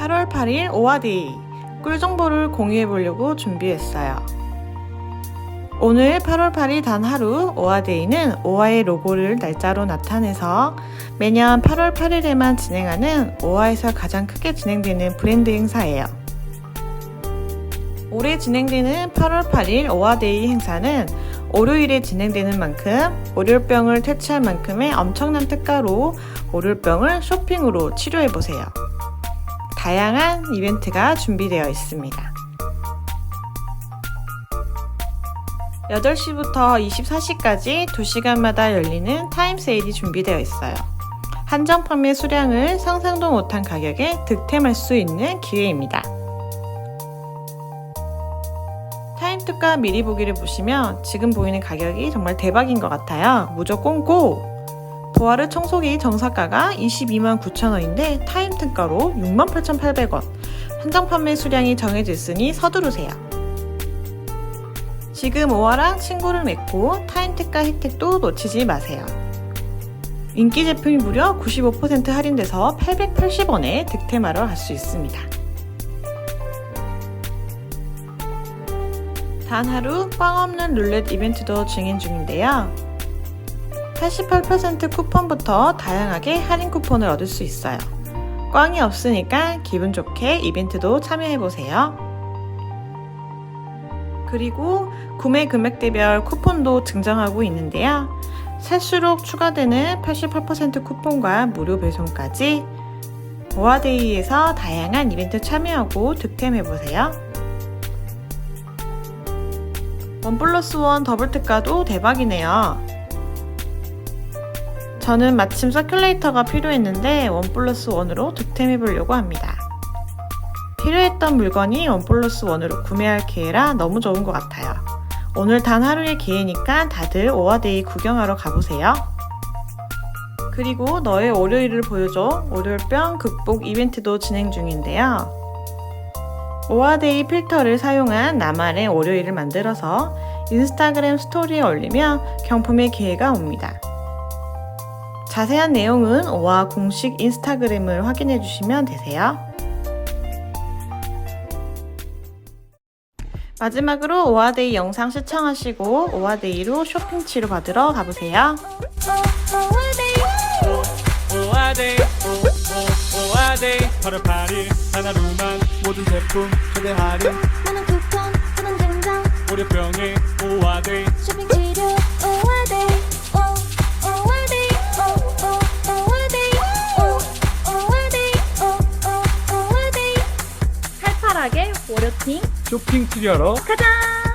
8월 8일 오화데이 꿀 정보를 공유해 보려고 준비했어요. 오늘 8월 8일 단 하루 오화데이는 오화의 로고를 날짜로 나타내서 매년 8월 8일에만 진행하는 오화에서 가장 크게 진행되는 브랜드 행사예요. 올해 진행되는 8월 8일 오화데이 행사는 월요일에 진행되는 만큼 월요병을 퇴치할 만큼의 엄청난 특가로 월요병을 쇼핑으로 치료해보세요. 다양한 이벤트가 준비되어 있습니다. 8시부터 24시까지 2시간마다 열리는 타임 세일이 준비되어 있어요. 한정 판매 수량을 상상도 못한 가격에 득템할 수 있는 기회입니다. 타임 특가 미리 보기를 보시면 지금 보이는 가격이 정말 대박인 것 같아요. 무조건 고! 보아르 청소기 정사가가 22만 9천원인데 타임 특가로 6만 8,800원. 한정 판매 수량이 정해져 있으니 서두르세요. 지금 오아랑 친구를 맺고 타임 특가 혜택도 놓치지 마세요. 인기 제품이 무려 95% 할인돼서 880원에 득템하러 갈 수 있습니다. 단 하루 꽝 없는 룰렛 이벤트도 진행 중인데요. 88% 쿠폰부터 다양하게 할인 쿠폰을 얻을 수 있어요. 꽝이 없으니까 기분 좋게 이벤트도 참여해보세요. 그리고 구매 금액대별 쿠폰도 증정하고 있는데요. 살수록 추가되는 88% 쿠폰과 무료 배송까지 보아데이에서 다양한 이벤트 참여하고 득템해보세요. 원 플러스 원 더블 특가도 대박이네요. 저는 마침 서큘레이터가 필요했는데 원 플러스 원으로 득템해 보려고 합니다. 필요했던 물건이 원 플러스 원으로 구매할 기회라 너무 좋은 것 같아요. 오늘 단 하루의 기회니까 다들 오화데이 구경하러 가보세요. 그리고 너의 월요일을 보여줘 월요일병 극복 이벤트도 진행 중인데요. 오화데이 필터를 사용한 나만의 월요일을 만들어서 인스타그램 스토리에 올리면 경품의 기회가 옵니다. 자세한 내용은 오화 공식 인스타그램을 확인해 주시면 되세요. 마지막으로 오화데이 영상 시청하시고 오화데이로 쇼핑 치료 받으러 가보세요. 오아데이 오아데이 8월 8일 하나로만 모든 제품 최대 할인 많은 쿠폰 많은 등장 월요병에 팔팔하게 월요팅 쇼핑 치료하러 가자!